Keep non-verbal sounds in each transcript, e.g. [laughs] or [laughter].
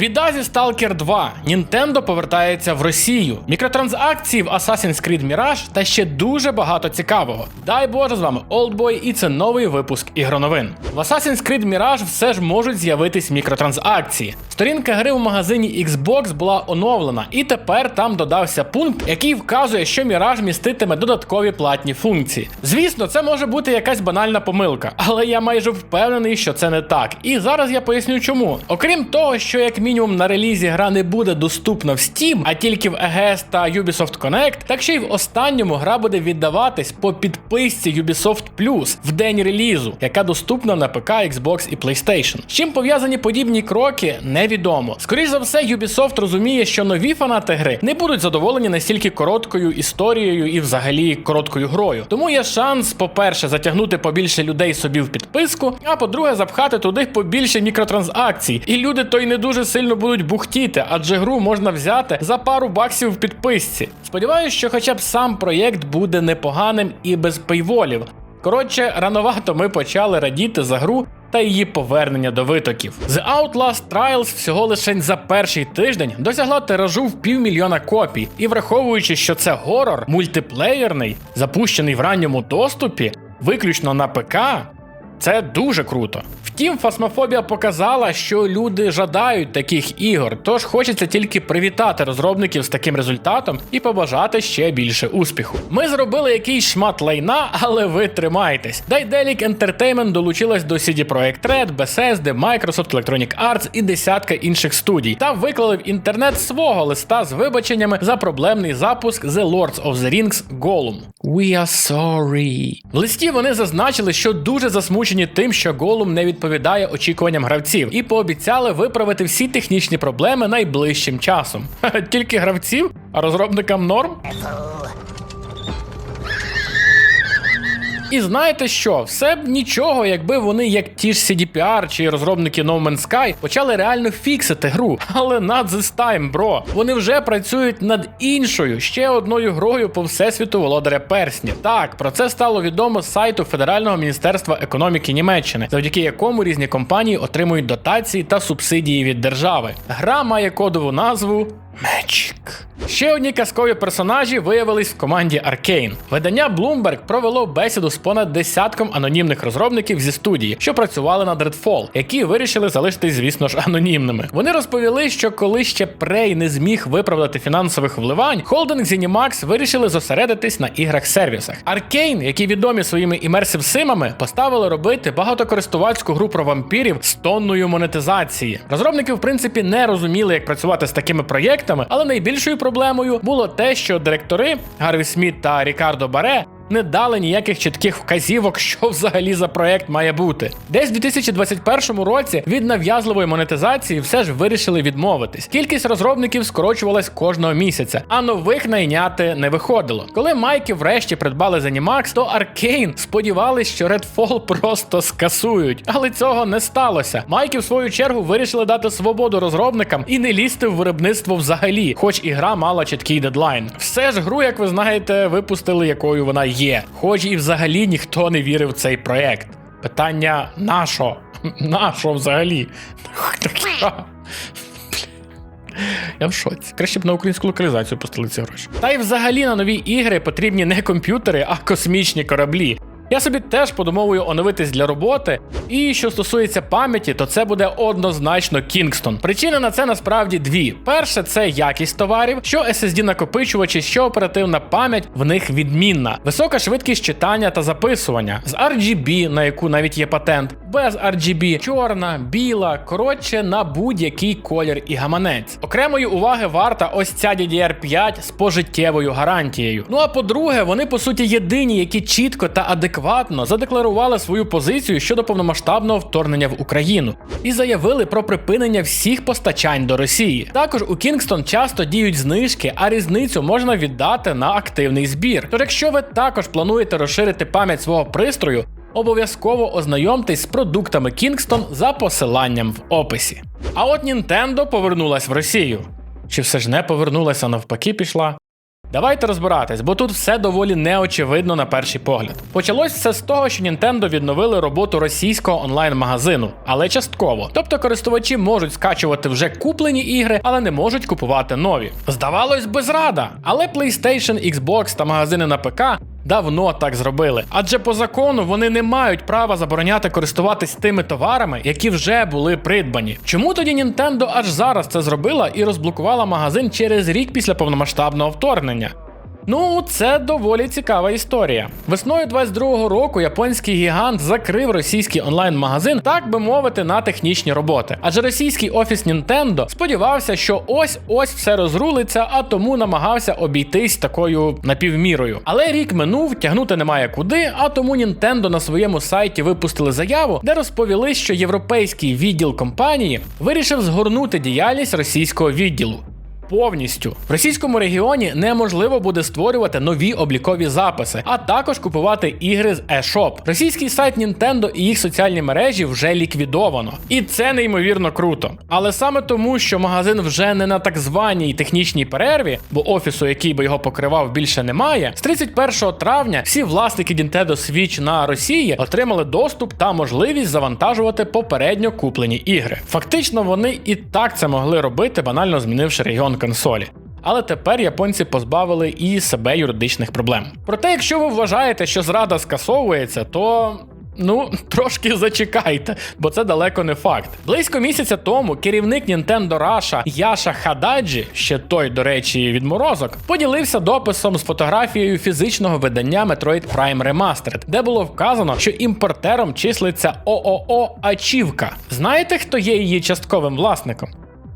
Біда зі Stalker 2. Nintendo повертається в Росію. Мікротранзакції в Assassin's Creed Mirage та ще дуже багато цікавого. Дай Боже з вами Oldboy і це новий випуск ігроновин. В Assassin's Creed Mirage все ж можуть з'явитись мікротранзакції. Сторінка гри в магазині Xbox була оновлена, і тепер там додався пункт, який вказує, що Mirage міститиме додаткові платні функції. Звісно, це може бути якась банальна помилка, але я майже впевнений, що це не так. І зараз я поясню чому. Окрім того, що як мінімум на релізі гра не буде доступна в Steam, а тільки в EGS та Ubisoft Connect, так ще й в останньому гра буде віддаватись по підписці Ubisoft Plus в день релізу, яка доступна на ПК, Xbox і PlayStation. З чим пов'язані подібні кроки, невідомо. Скоріше за все, Ubisoft розуміє, що нові фанати гри не будуть задоволені настільки короткою історією і взагалі короткою грою. Тому є шанс, по-перше, затягнути побільше людей собі в підписку, а по-друге, запхати туди побільше мікротранзакцій. І люди то й не дуже сильно будуть бухтіти, адже гру можна взяти за пару баксів в підписці. Сподіваюсь, що хоча б сам проєкт буде непоганим і без пейволів. Коротше, рановато ми почали радіти за гру та її повернення до витоків. The Outlast Trials всього лише за перший тиждень досягла тиражу в півмільйона копій, і враховуючи, що це горор мультиплеєрний, запущений в ранньому доступі, виключно на ПК, це дуже круто. Втім, фасмофобія показала, що люди жадають таких ігор, тож хочеться тільки привітати розробників з таким результатом і побажати ще більше успіху. Ми зробили якийсь шмат лайна, але ви тримайтесь. Daedalic Entertainment долучилась до CD Projekt Red, Bethesda, Microsoft, Electronic Arts і десятка інших студій, та виклали в інтернет свого листа з вибаченнями за проблемний запуск The Lords of the Rings Gollum. We are sorry. В листі вони зазначили, що дуже засмучені тим, що Голум не відповідає очікуванням гравців, і пообіцяли виправити всі технічні проблеми найближчим часом. [laughs] Тільки гравців, а розробникам норм. І знаєте що? Все б нічого, якби вони, як ті ж CDPR чи розробники No Man's Sky, почали реально фіксити гру. Але not this time, бро. Вони вже працюють над іншою, ще одною грою по всесвіту володаря перснів. Так, про це стало відомо з сайту Федерального міністерства економіки Німеччини, завдяки якому різні компанії отримують дотації та субсидії від держави. Гра має кодову назву Magic. Ще одні казкові персонажі виявились в команді Arkane. Видання Bloomberg провело бесіду з понад десятком анонімних розробників зі студії, що працювали над Redfall, які вирішили залишитись, звісно ж, анонімними. Вони розповіли, що коли ще Prey не зміг виправдати фінансових вливань, холдинг ZeniMax вирішили зосередитись на іграх-сервісах. Arkane, які відомі своїми імерсив симами, поставили робити багатокористувацьку гру про вампірів з тонною монетизації. Розробники, в принципі, не розуміли, як працювати з такими проєктами, але найбільшою проблемою було те, що директори Гарві Сміт та Рікардо Баре не дали ніяких чітких вказівок, [laughs] що взагалі за проект має бути. Десь в 2021 році від нав'язливої монетизації все ж вирішили відмовитись. Кількість розробників скорочувалась кожного місяця, а нових найняти не виходило. Коли майки врешті придбали Zenimax, то Arkane сподівались, що Redfall просто скасують, але цього не сталося. Майки в свою чергу вирішили дати свободу розробникам і не лізти в виробництво взагалі, хоч і гра мала чіткий дедлайн. Все ж гру, як ви знаєте, випустили, якою вона є, хоч і взагалі ніхто не вірив в цей проект. Питання нашо? [laughs] Нашо взагалі? [laughs] Я в шоці. Краще б на українську локалізацію пустили ці гроші. Та й взагалі на нові ігри потрібні не комп'ютери, а космічні кораблі. Я собі теж подумовую оновитись для роботи. І що стосується пам'яті, то це буде однозначно Kingston. Причини на це насправді дві: перше, це якість товарів, що SSD накопичувачі, що оперативна пам'ять в них відмінна, висока швидкість читання та записування з RGB, на яку навіть є патент, без RGB, чорна, біла, коротше, на будь-який колір і гаманець. Окремої уваги варта ось ця DDR5 з пожиттєвою гарантією. Ну а по-друге, вони по суті єдині, які чітко та адекватно задекларували свою позицію щодо повномасштабного вторгнення в Україну і заявили про припинення всіх постачань до Росії. Також у Kingston часто діють знижки, а різницю можна віддати на активний збір. Тож, якщо ви також плануєте розширити пам'ять свого пристрою, обов'язково ознайомтесь з продуктами Kingston за посиланням в описі. А от Nintendo повернулась в Росію. Чи все ж не повернулася, навпаки пішла? Давайте розбиратись, бо тут все доволі неочевидно на перший погляд. Почалось все з того, що Nintendo відновили роботу російського онлайн-магазину, але частково. Тобто користувачі можуть скачувати вже куплені ігри, але не можуть купувати нові. Здавалось би, зрада, але PlayStation, Xbox та магазини на ПК. Давно так зробили, адже по закону вони не мають права забороняти користуватись тими товарами, які вже були придбані. Чому тоді Nintendo аж зараз це зробила і розблокувала магазин через рік після повномасштабного вторгнення? Ну, це доволі цікава історія. Весною 22-го року японський гігант закрив російський онлайн-магазин, так би мовити, на технічні роботи. Адже російський офіс Nintendo сподівався, що ось ось все розрулиться, а тому намагався обійтись такою напівмірою. Але рік минув, тягнути немає куди, а тому Nintendo на своєму сайті випустили заяву, де розповіли, що європейський відділ компанії вирішив згорнути діяльність російського відділу повністю. В російському регіоні неможливо буде створювати нові облікові записи, а також купувати ігри з eShop. Російський сайт Nintendo і їх соціальні мережі вже ліквідовано. І це неймовірно круто. Але саме тому, що магазин вже не на так званій технічній перерві, бо офісу, який би його покривав, більше немає. З 31 травня всі власники Nintendo Switch на Росії отримали доступ та можливість завантажувати попередньо куплені ігри. Фактично, вони і так це могли робити, банально змінивши регіон консолі. Але тепер японці позбавили і себе юридичних проблем. Проте, якщо ви вважаєте, що зрада скасовується, то. Ну, [laughs] трошки зачекайте, бо це далеко не факт. Близько місяця тому керівник Nintendo Russia Яша Хададжі, ще той, до речі, відморозок, поділився дописом з фотографією фізичного видання Metroid Prime Remastered, де було вказано, що імпортером числиться ООО Ачівка. Знаєте, хто є її частковим власником?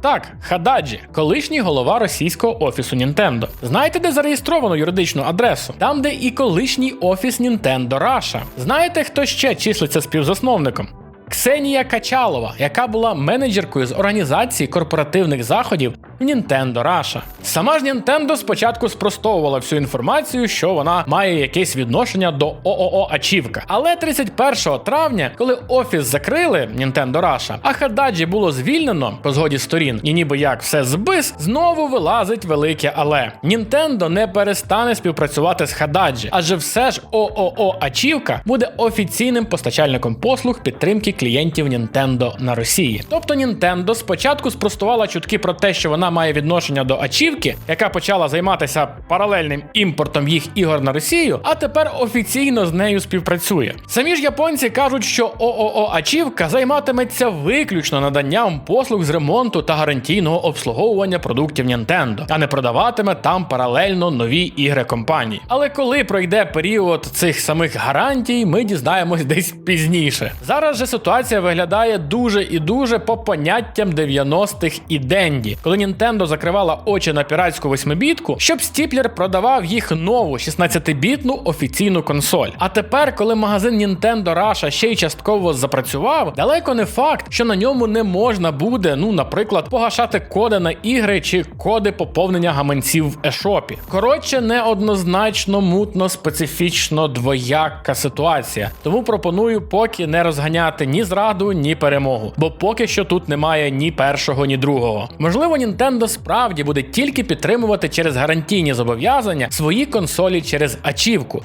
Так, Хададжі, колишній голова російського офісу Nintendo. Знаєте, де зареєстровано юридичну адресу? Там, де і колишній офіс Nintendo Russia. Знаєте, хто ще числиться співзасновником? Ксенія Качалова, яка була менеджеркою з організації корпоративних заходів Nintendo Russia. Сама ж Nintendo спочатку спростовувала всю інформацію, що вона має якесь відношення до ООО Ачівка. Але 31 травня, коли офіс закрили Nintendo Russia, а Хададжі було звільнено по згоді сторін, і ніби як все збис, знову вилазить велике але. Nintendo не перестане співпрацювати з Хададжі, адже все ж ООО Ачівка буде офіційним постачальником послуг підтримки клієнтів Nintendo на Росії. Тобто Nintendo спочатку спростувала чутки про те, що вона має відношення до Ачівки, яка почала займатися паралельним імпортом їх ігор на Росію, а тепер офіційно з нею співпрацює. Самі ж японці кажуть, що ООО Ачівка займатиметься виключно наданням послуг з ремонту та гарантійного обслуговування продуктів Nintendo, а не продаватиме там паралельно нові ігри компанії. Але коли пройде період цих самих гарантій, ми дізнаємось десь пізніше. Зараз же ситуація виглядає дуже і дуже по поняттям 90-х і Денді, коли Nintendo закривала очі на піратську восьмибітку, щоб Стіплер продавав їх нову 16-бітну офіційну консоль. А тепер, коли магазин Nintendo Russia ще й частково запрацював, далеко не факт, що на ньому не можна буде, ну, наприклад, погашати коди на ігри чи коди поповнення гаманців в ешопі. Коротше, неоднозначно, мутно, специфічно двояка ситуація. Тому пропоную поки не розганяти ні зраду, ні перемогу, бо поки що тут немає ні першого, ні другого. Можливо, Nintendo справді буде тільки підтримувати через гарантійні зобов'язання свої консолі через ачівку.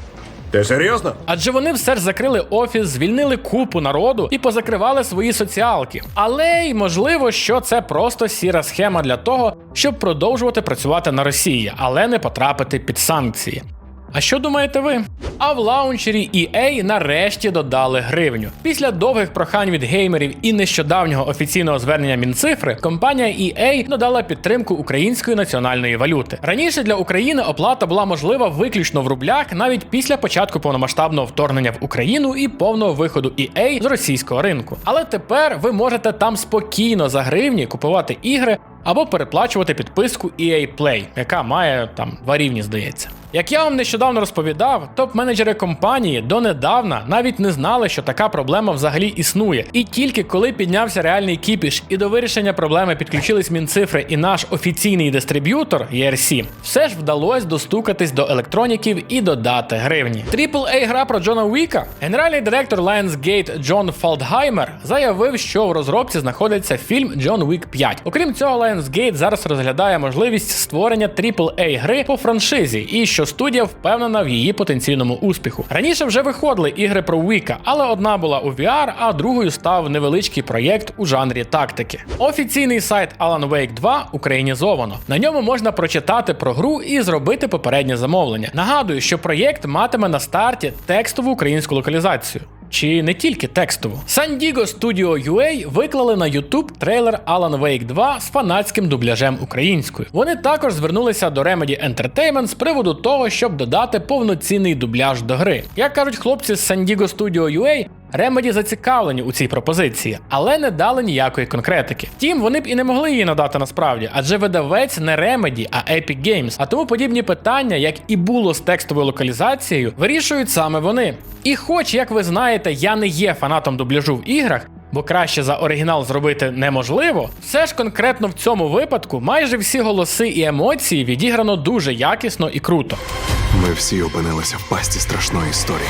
Ти серйозно? Адже вони все ж закрили офіс, звільнили купу народу і позакривали свої соціалки. Але й можливо, що це просто сіра схема для того, щоб продовжувати працювати на Росії, але не потрапити під санкції. А що думаєте ви? А в лаунчері EA нарешті додали гривню. Після довгих прохань від геймерів і нещодавнього офіційного звернення Мінцифри, компанія EA додала підтримку української національної валюти. Раніше для України оплата була можлива виключно в рублях навіть після початку повномасштабного вторгнення в Україну і повного виходу EA з російського ринку. Але тепер ви можете там спокійно за гривні купувати ігри або переплачувати підписку EA Play, яка має там 2 рівні, здається. Як я вам нещодавно розповідав, топ-менеджери компанії донедавна навіть не знали, що така проблема взагалі існує. І тільки коли піднявся реальний кіпіш і до вирішення проблеми підключились Мінцифри і наш офіційний дистриб'ютор ERC, все ж вдалося достукатись до електроніків і додати гривні. aaa гра про Джона Уіка. Генеральний директор Lionsgate Джон Фалдгаймер заявив, що в розробці знаходиться фільм Джон Уік 5. Окрім цього, Lionsgate зараз розглядає можливість створення aaa гри по франшизі, і що студія впевнена в її потенційному успіху. Раніше вже виходили ігри про Уіка, але одна була у VR, а другою став невеличкий проєкт у жанрі тактики. Офіційний сайт Alan Wake 2 українізовано. На ньому можна прочитати про гру і зробити попереднє замовлення. Нагадую, що проєкт матиме на старті текстову українську локалізацію. Чи не тільки текстову. San Diego Studio UA виклали на YouTube трейлер Alan Wake 2 з фанатським дубляжем українською. Вони також звернулися до Remedy Entertainment з приводу того, щоб додати повноцінний дубляж до гри. Як кажуть хлопці з San Diego Studio UA, Remedy зацікавлені у цій пропозиції, але не дали ніякої конкретики. Втім, вони б і не могли її надати насправді, адже видавець не Remedy, а Epic Games. А тому подібні питання, як і було з текстовою локалізацією, вирішують саме вони. І хоч, як ви знаєте, я не є фанатом дубляжу в іграх. Бо краще за оригінал зробити неможливо, все ж конкретно в цьому випадку майже всі голоси і емоції відіграно дуже якісно і круто. Ми всі опинилися в пасті страшної історії.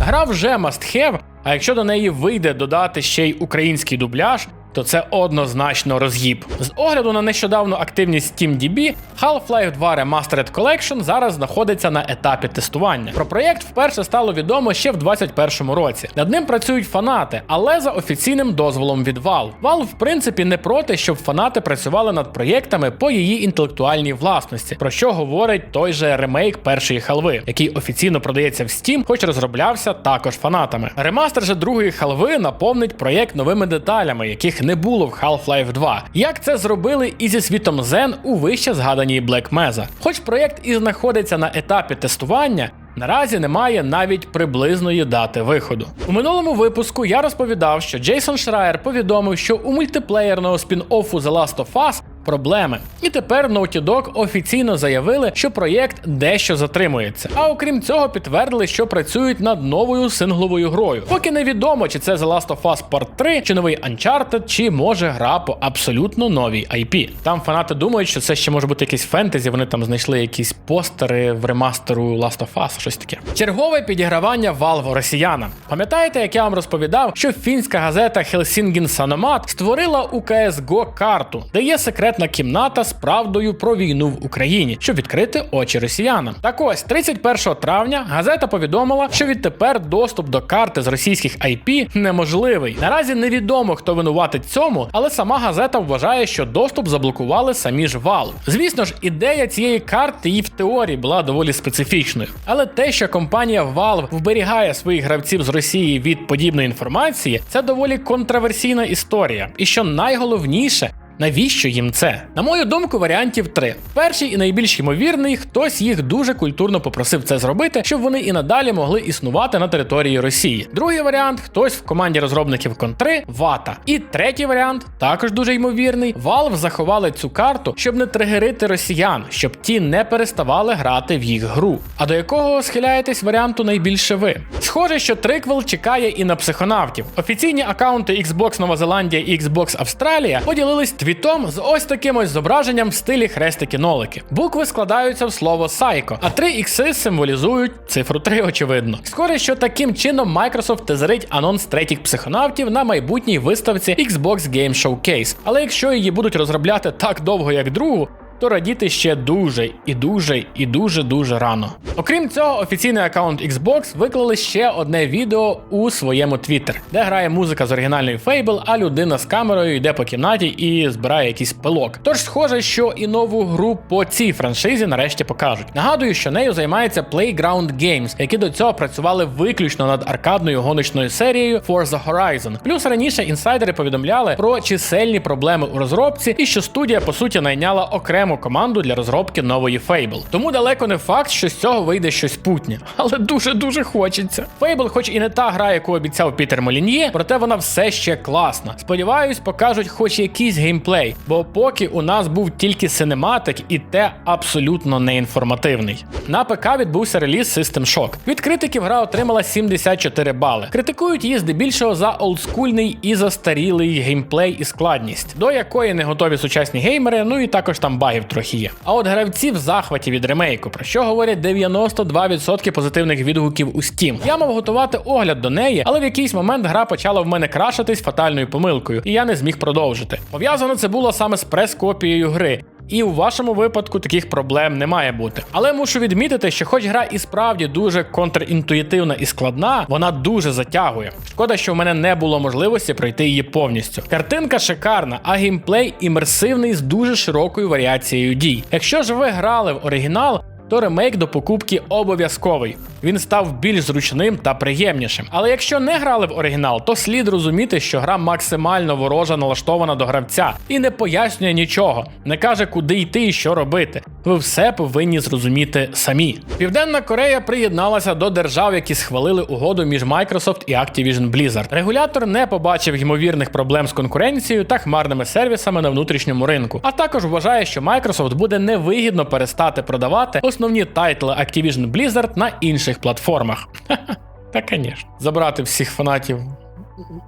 Гра вже must have, а якщо до неї вийде додати ще й український дубляж, то це однозначно роз'їб. З огляду на нещодавну активність SteamDB, Half-Life 2 Remastered Collection зараз знаходиться на етапі тестування. Про проєкт вперше стало відомо ще в 2021 році. Над ним працюють фанати, але за офіційним дозволом від Valve. Valve, в принципі, не проти, щоб фанати працювали над проєктами по її інтелектуальній власності, про що говорить той же ремейк першої халви, який офіційно продається в Steam, хоч розроблявся також фанатами. Ремастер же другої халви наповнить проєкт новими деталями, яких не було в Half-Life 2. Як це зробили і зі світом Zen у вище згаданій Black Mesa. Хоч проєкт і знаходиться на етапі тестування. Наразі немає навіть приблизної дати виходу. У минулому випуску я розповідав, що Джейсон Шрайер повідомив, що у мультиплеєрного спін-оффу The Last of Us проблеми. І тепер Naughty Dog офіційно заявили, що проєкт дещо затримується. А окрім цього, підтвердили, що працюють над новою сингловою грою. Поки невідомо, чи це The Last of Us Part 3, чи новий Uncharted, чи може гра по абсолютно новій IP. Там фанати думають, що це ще може бути якийсь фентезі. Вони там знайшли якісь постери в ремастеру Last of Us, щось таке. Чергове підігравання Valve росіянам. Пам'ятаєте, як я вам розповідав, що фінська газета Helsingin Sanomat створила у CSGO карту, де є секретна кімната з правдою про війну в Україні, щоб відкрити очі росіянам. Так ось 31 травня газета повідомила, що відтепер доступ до карти з російських IP неможливий. Наразі невідомо, хто винуватить цьому, але сама газета вважає, що доступ заблокували самі ж Valve. Звісно ж, ідея цієї карти і в теорії була доволі специфічною, але те, що компанія Valve вберігає своїх гравців з Росії від подібної інформації, це доволі контроверсійна історія. І що найголовніше. Навіщо їм це? На мою думку, варіантів три. Перший і найбільш ймовірний, хтось їх дуже культурно попросив це зробити, щоб вони і надалі могли існувати на території Росії. Другий варіант хтось в команді розробників контри вата. І третій варіант, також дуже ймовірний, Valve заховали цю карту, щоб не тригерити росіян, щоб ті не переставали грати в їх гру. А до якого схиляєтесь варіанту найбільше ви? Схоже, що триквел чекає і на психонавтів. Офіційні акаунти Xbox Нова Зеландія і Xbox Австралія поділились твітом з ось таким ось зображенням в стилі хрестики-нолики. Букви складаються в слово Сайко, а три ікси символізують цифру 3, очевидно. Схоже, що таким чином Microsoft тезерить анонс третіх психонавтів на майбутній виставці Xbox Game Showcase. Але якщо її будуть розробляти так довго, як другу, то радіти ще дуже і дуже і дуже дуже рано. Окрім цього, офіційний аккаунт Xbox виклали ще одне відео у своєму Twitter, де грає музика з оригінальної Fable, а людина з камерою йде по кімнаті і збирає якийсь пилок. Тож схоже, що і нову гру по цій франшизі нарешті покажуть. Нагадую, що нею займається Playground Games, які до цього працювали виключно над аркадною гоночною серією Forza Horizon. Плюс раніше інсайдери повідомляли про чисельні проблеми у розробці і що студія по суті найняла окремо окрему команду для розробки нової Fable. Тому далеко не факт, що з цього вийде щось путнє, але дуже дуже хочеться. Fable, хоч і не та гра, яку обіцяв Пітер Молін'є, проте вона все ще класна. Сподіваюсь, покажуть хоч якийсь геймплей, бо поки у нас був тільки синематик, і те абсолютно неінформативний. На ПК відбувся реліз System Shock. Від критиків гра отримала 74 бали. Критикують її здебільшого за олдскульний і застарілий геймплей і складність, до якої не готові сучасні геймери, ну і також там багів трохи є. А от гравці в захваті від ремейку, про що говорять 92% позитивних відгуків у Steam. Я мав готувати огляд до неї, але в якийсь момент гра почала в мене крашитись фатальною помилкою, і я не зміг продовжити. Пов'язано це було саме з прес-копією гри. І у вашому випадку таких проблем не має бути. Але мушу відмітити, що хоч гра і справді дуже контрінтуїтивна і складна, вона дуже затягує. Шкода, що в мене не було можливості пройти її повністю. Картинка шикарна, а геймплей імерсивний з дуже широкою варіацією дій. Якщо ж ви грали в оригінал, то ремейк до покупки обов'язковий. Він став більш зручним та приємнішим. Але якщо не грали в оригінал, то слід розуміти, що гра максимально ворожа налаштована до гравця і не пояснює нічого, не каже, куди йти і що робити. Ви все повинні зрозуміти самі. Південна Корея приєдналася до держав, які схвалили угоду між Microsoft і Activision Blizzard. Регулятор не побачив ймовірних проблем з конкуренцією та хмарними сервісами на внутрішньому ринку, а також вважає, що Microsoft буде невигідно перестати продавати основні тайтли Activision Blizzard на інших платформах. [laughs] Та, звісно. Забрати всіх фанатів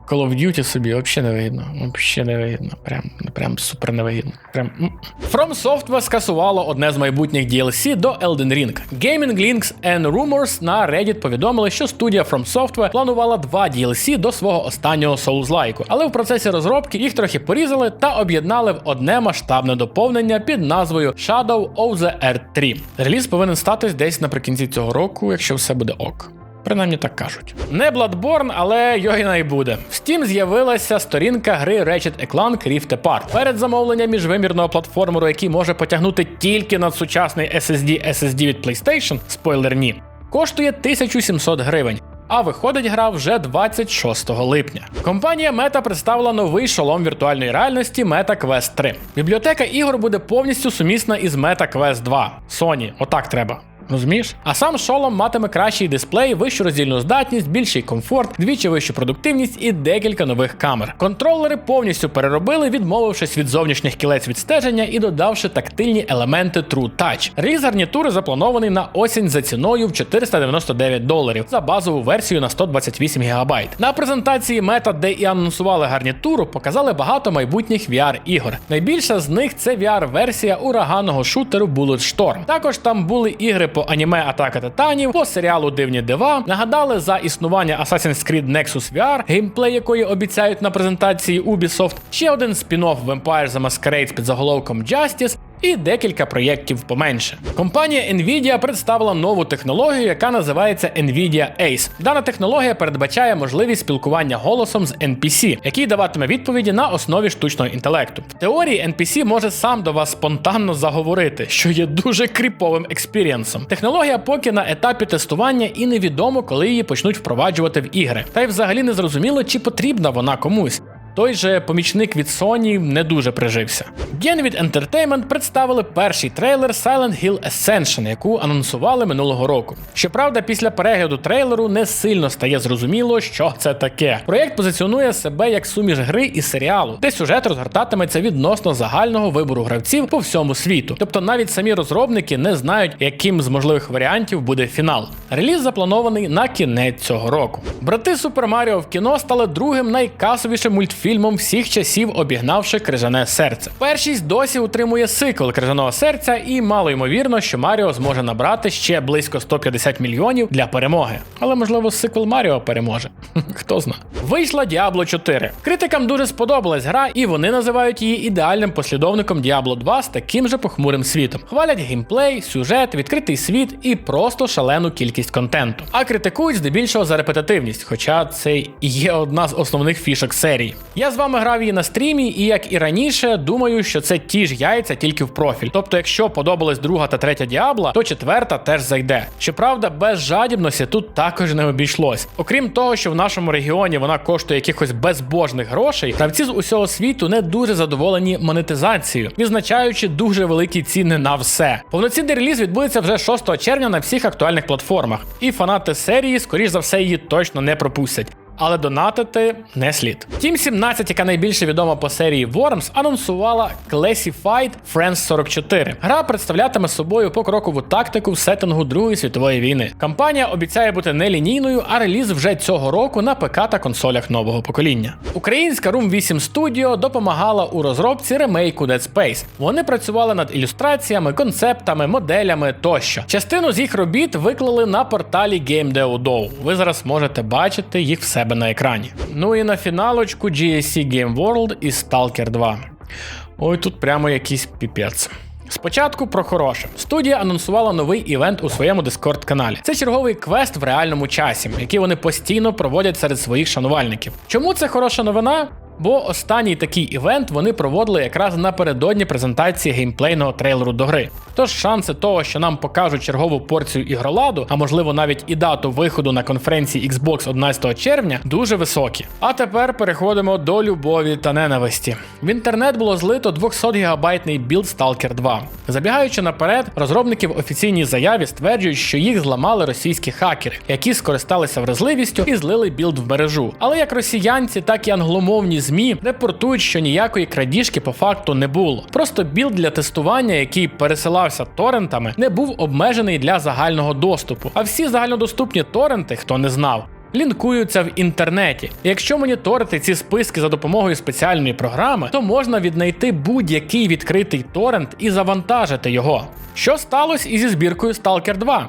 Call of Duty собі взагалі невигідно. Взагалі невигідно. Прям, прям супер невигідно. Прям. From Software скасувало одне з майбутніх DLC до Elden Ring. Gaming Links and Rumors на Reddit повідомили, що студія From Software планувала два DLC до свого останнього Souls-лайку, але в процесі розробки їх трохи порізали та об'єднали в одне масштабне доповнення під назвою Shadow of the Earth 3. Реліз повинен статись десь наприкінці цього року, якщо все буде ок. Принаймні так кажуть. Не Bloodborne, але його і буде. В Steam з'явилася сторінка гри Ratchet Clank Rift Apart. Перед замовленням міжвимірного платформеру, який може потягнути тільки надсучасний SSD SSD від PlayStation, спойлер ні, коштує 1700 гривень. А виходить гра вже 26 липня. Компанія Meta представила новий шолом віртуальної реальності Meta Quest 3. Бібліотека ігор буде повністю сумісна із Meta Quest 2. Sony, отак треба. Розумієш? А сам шолом матиме кращий дисплей, вищу роздільну здатність, більший комфорт, двічі вищу продуктивність і декілька нових камер. Контролери повністю переробили, відмовившись від зовнішніх кілець відстеження і додавши тактильні елементи True Touch. Реліз гарнітури запланований на осінь за ціною в 499 доларів за базову версію на 128 ГБ. На презентації Meta, де і анонсували гарнітуру, показали багато майбутніх VR-ігор. Найбільша з них це VR-версія ураганного шутеру Bulletstorm. Також там були ігри по аніме Атака Титанів, по серіалу Дивні дива, нагадали за існування Assassin's Creed Nexus VR, геймплей якої обіцяють на презентації Ubisoft, ще один спін-офф Vampire the Masquerade під заголовком Justice, і декілька проєктів поменше. Компанія Nvidia представила нову технологію, яка називається Nvidia Ace. Дана технологія передбачає можливість спілкування голосом з NPC, який даватиме відповіді на основі штучного інтелекту. В теорії NPC може сам до вас спонтанно заговорити, що є дуже кріповим експірієнсом. Технологія поки на етапі тестування і невідомо, коли її почнуть впроваджувати в ігри. Та й взагалі не зрозуміло, чи потрібна вона комусь. Той же помічник від Sony не дуже прижився. Genvid Entertainment представили перший трейлер Silent Hill Ascension, яку анонсували минулого року. Щоправда, після перегляду трейлеру не сильно стає зрозуміло, що це таке. Проєкт позиціонує себе як суміш гри і серіалу, де сюжет розгортатиметься відносно загального вибору гравців по всьому світу. Тобто навіть самі розробники не знають, яким з можливих варіантів буде фінал. Реліз запланований на кінець цього року. Брати Супер Маріо в кіно стали другим найкасовішим мультфільмом всіх часів, обігнавши крижане серце. Першість досі утримує сиквел крижаного серця, і мало ймовірно, що Маріо зможе набрати ще близько 150 мільйонів для перемоги. Але можливо сиквел Маріо переможе. [laughs] Хто зна. Вийшла Diablo 4. Критикам дуже сподобалась гра, і вони називають її ідеальним послідовником Diablo 2 з таким же похмурим світом. Хвалять геймплей, сюжет, відкритий світ і просто шалену кількість контенту. А критикують здебільшого за репетитивність, хоча це і є одна з основних фішок серії. Я з вами грав її на стрімі, і як і раніше, думаю, що це ті ж яйця тільки в профіль. Тобто, якщо подобалась друга та третя діабла, то четверта теж зайде. Щоправда, без жадібності тут також не обійшлось. Окрім того, що в нашому регіоні вона коштує якихось безбожних грошей, гравці з усього світу не дуже задоволені монетизацією, відзначаючи дуже великі ціни на все. Повноцінний реліз відбудеться вже 6 червня на всіх актуальних платформах, і фанати серії, скоріш за все, її точно не пропустять. Але донатити не слід. Team 17, яка найбільше відома по серії Worms, анонсувала Classified Friends 44. Гра представлятиме собою покрокову тактику в сеттингу Другої світової війни. Кампанія обіцяє бути нелінійною, а реліз вже цього року на ПК та консолях нового покоління. Українська Room 8 Studio допомагала у розробці ремейку Dead Space. Вони працювали над ілюстраціями, концептами, моделями тощо. Частину з їх робіт виклали на порталі GameDeoDow. Ви зараз можете бачити їх в себе на екрані. Ну і на фіналочку GSC Game World і Stalker 2. Ой, тут прямо якийсь піпець. Спочатку про хороше. Студія анонсувала новий івент у своєму Discord каналі. Це черговий квест в реальному часі, який вони постійно проводять серед своїх шанувальників. Чому це хороша новина? Бо останній такий івент вони проводили якраз напередодні презентації геймплейного трейлеру до гри. Тож шанси того, що нам покажуть чергову порцію ігроладу, а можливо навіть і дату виходу на конференції Xbox 11 червня, дуже високі. А тепер переходимо до любові та ненависті. В інтернет було злито 200 гігабайтний білд Stalker 2. Забігаючи наперед, розробники в офіційній заяві стверджують, що їх зламали російські хакери, які скористалися вразливістю і злили білд в мережу. Але як росіянці, так і англомовні ЗМІ репортують, що ніякої крадіжки по факту не було. Просто білд для тестування, який пересилався торрентами, не був обмежений для загального доступу. А всі загальнодоступні торренти, хто не знав. Лінкуються в інтернеті. Якщо моніторити ці списки за допомогою спеціальної програми, то можна віднайти будь-який відкритий торрент і завантажити його. Що сталося і зі збіркою Stalker 2?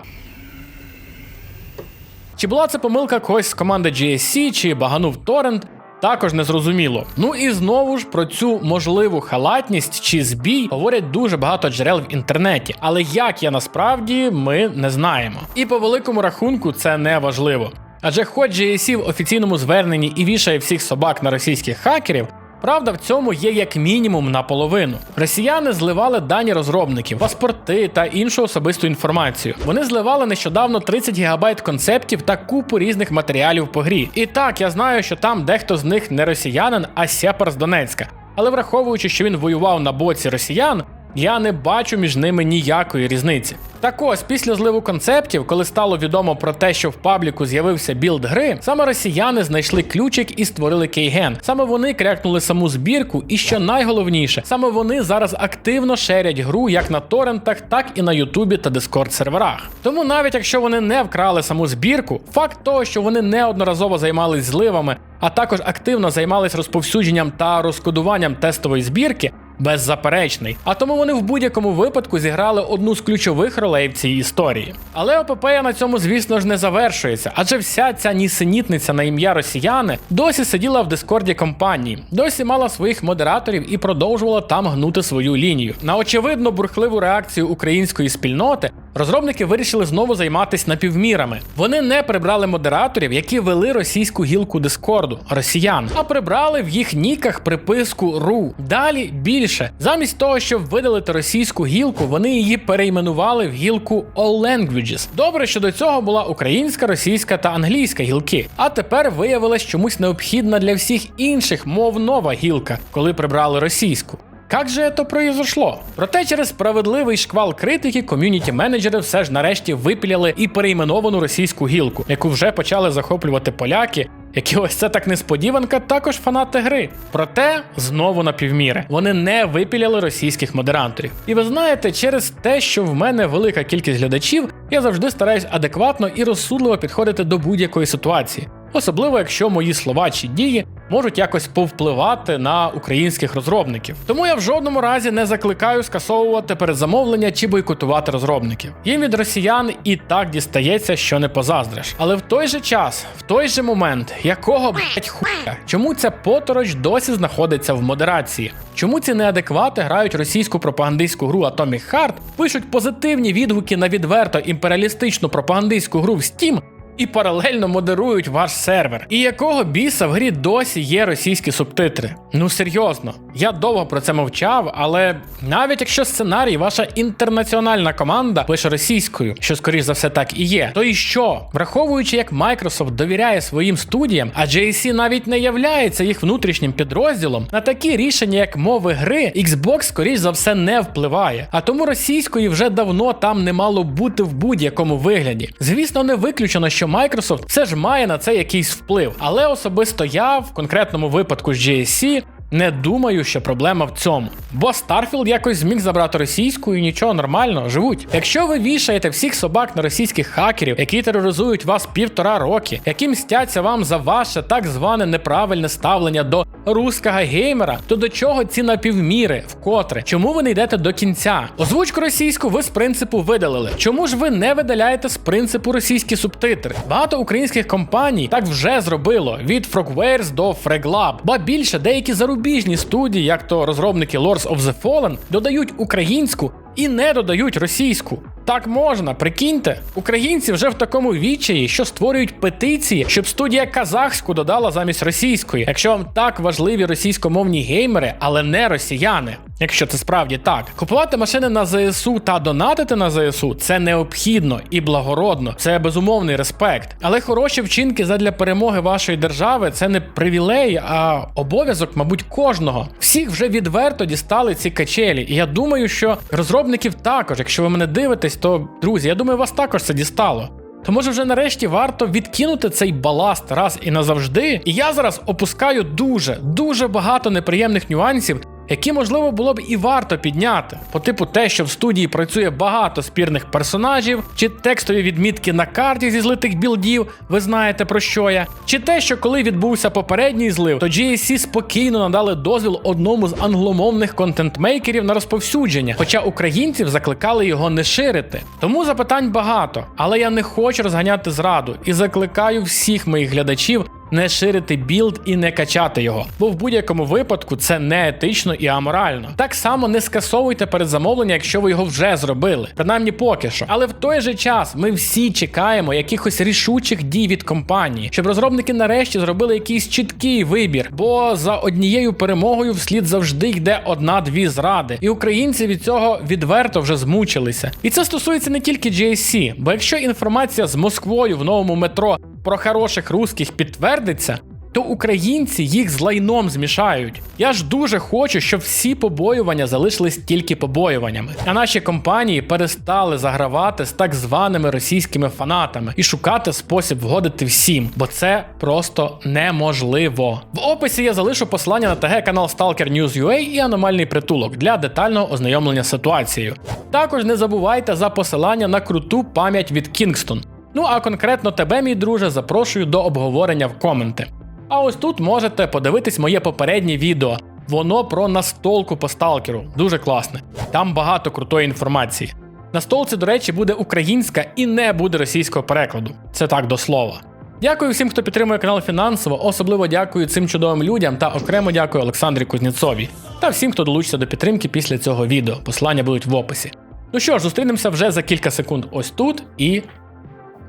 Чи була це помилка когось з команди GSC, чи баганув торрент? Також не зрозуміло. Ну і знову ж про цю можливу халатність чи збій говорять дуже багато джерел в інтернеті, але як я насправді ми не знаємо. І по великому рахунку це не важливо. Адже хоч GSC в офіційному зверненні і вішає всіх собак на російських хакерів, Правда, в цьому є як мінімум наполовину. Росіяни зливали дані розробників, паспорти та іншу особисту інформацію. Вони зливали нещодавно 30 гігабайт концептів та купу різних матеріалів по грі. І так, я знаю, що там дехто з них не росіянин, а сепар з Донецька. Але враховуючи, що він воював на боці росіян, я не бачу між ними ніякої різниці. Так ось, після зливу концептів, коли стало відомо про те, що в пабліку з'явився білд гри, саме росіяни знайшли ключик і створили кейген. Саме вони крякнули саму збірку, і що найголовніше, саме вони зараз активно шерять гру як на торрентах, так і на Ютубі та Дискорд серверах. Тому навіть якщо вони не вкрали саму збірку, факт того, що вони неодноразово займались зливами, а також активно займались розповсюдженням та розкодуванням тестової збірки. Беззаперечний, а тому вони в будь-якому випадку зіграли одну з ключових ролей в цій історії. Але епопея на цьому, звісно ж, не завершується, адже вся ця нісенітниця на ім'я росіяни досі сиділа в дискорді компанії, досі мала своїх модераторів і продовжувала там гнути свою лінію. На очевидно бурхливу реакцію української спільноти розробники вирішили знову займатися напівмірами. Вони не прибрали модераторів, які вели російську гілку дискорду росіян, а прибрали в їх ніках приписку ру. Далі більше. Замість того, щоб видалити російську гілку, вони її перейменували в гілку All Languages. Добре, що до цього була українська, російська та англійська гілки. А тепер виявилась чомусь необхідна для всіх інших мов нова гілка, коли прибрали російську. Як же це произошло? Проте через справедливий шквал критики ком'юніті менеджери все ж нарешті випіляли і перейменовану російську гілку, яку вже почали захоплювати поляки. Які ось це так несподіванка, також фанати гри. Проте знову на півміри. Вони не випіляли російських модераторів. І ви знаєте, через те, що в мене велика кількість глядачів, я завжди стараюсь адекватно і розсудливо підходити до будь-якої ситуації. Особливо, якщо мої слова чи дії можуть якось повпливати на українських розробників. Тому я в жодному разі не закликаю скасовувати передзамовлення чи бойкотувати розробників. Їм від росіян і так дістається, що не позаздриш. Але в той же час, в той же момент, якого блять хуя, чому ця потороч досі знаходиться в модерації? Чому ці неадеквати грають російську пропагандистську гру Atomic Heart, пишуть позитивні відгуки на відверто імперіалістичну пропагандистську гру в Steam, і паралельно модерують ваш сервер. І якого біса в грі досі є російські субтитри? Ну серйозно, я довго про це мовчав, але навіть якщо сценарій ваша інтернаціональна команда пише російською, що скоріш за все так і є, то і що? Враховуючи, як Microsoft довіряє своїм студіям, а JC навіть не являється їх внутрішнім підрозділом, на такі рішення, як мови гри, Xbox скоріш за все не впливає. А тому російської вже давно там не мало бути в будь-якому вигляді. Звісно, не виключено, що Microsoft все ж має на це якийсь вплив, але особисто я в конкретному випадку з GSC не думаю, що проблема в цьому. Бо Starfield якось зміг забрати російську і нічого нормально, живуть. Якщо ви вішаєте всіх собак на російських хакерів, які тероризують вас півтора роки, які мстяться вам за ваше так зване неправильне ставлення до русского геймера, то до чого ці напівміри? Вкотре? Чому ви не йдете до кінця? Озвучку російську ви з принципу видалили. Чому ж ви не видаляєте з принципу російські субтитри? Багато українських компаній так вже зробило від Frogwares до FragLab. Ба більше деякі зарубіжні студії, як то розробники Lords of the Fallen, додають українську і не додають російську. Так можна, прикиньте, українці вже в такому відчаї, що створюють петиції, щоб студія казахську додала замість російської, якщо вам так важливі російськомовні геймери, але не росіяни. Якщо це справді так, купувати машини на ЗСУ та донатити на ЗСУ це необхідно і благородно, це безумовний респект. Але хороші вчинки задля перемоги вашої держави це не привілей, а обов'язок, мабуть, кожного. Всіх вже відверто дістали ці качелі. І я думаю, що розробників також, якщо ви мене дивитесь, то друзі, я думаю, вас також це дістало. То може вже нарешті варто відкинути цей баласт раз і назавжди. І я зараз опускаю дуже, дуже багато неприємних нюансів, які можливо було б і варто підняти, по типу те, що в студії працює багато спірних персонажів, чи текстові відмітки на карті зі злитих білдів, ви знаєте про що я, чи те, що коли відбувся попередній злив, то GSC спокійно надали дозвіл одному з англомовних контентмейкерів на розповсюдження, хоча українців закликали його не ширити. Тому запитань багато, але я не хочу розганяти зраду і закликаю всіх моїх глядачів не ширити білд і не качати його, бо в будь-якому випадку це не етично і аморально. Так само не скасовуйте передзамовлення, якщо ви його вже зробили, принаймні поки що. Але в той же час ми всі чекаємо якихось рішучих дій від компанії, щоб розробники нарешті зробили якийсь чіткий вибір. Бо за однією перемогою вслід завжди йде одна-дві зради, і українці від цього відверто вже змучилися. І це стосується не тільки GSC, бо якщо інформація з Москвою в новому метро про хороших русських підтвердиться, то українці їх з лайном змішають. Я ж дуже хочу, щоб всі побоювання залишились тільки побоюваннями, а наші компанії перестали загравати з так званими російськими фанатами і шукати спосіб вгодити всім, бо це просто неможливо. В описі я залишу посилання на ТГ канал Stalker News UA і аномальний притулок для детального ознайомлення з ситуацією. Також не забувайте за посилання на круту пам'ять від Kingston. Ну а конкретно тебе, мій друже, запрошую до обговорення в коменти. А ось тут можете подивитись моє попереднє відео. Воно про настолку по сталкеру. Дуже класне. Там багато крутої інформації. Настолці, до речі, буде українська і не буде російського перекладу. Це так до слова. Дякую всім, хто підтримує канал фінансово. Особливо дякую цим чудовим людям та окремо дякую Олександрі Кузнєцовій та всім, хто долучиться до підтримки після цього відео. Посилання будуть в описі. Ну що ж, зустрінемося вже за кілька секунд ось тут і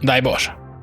дай Боже.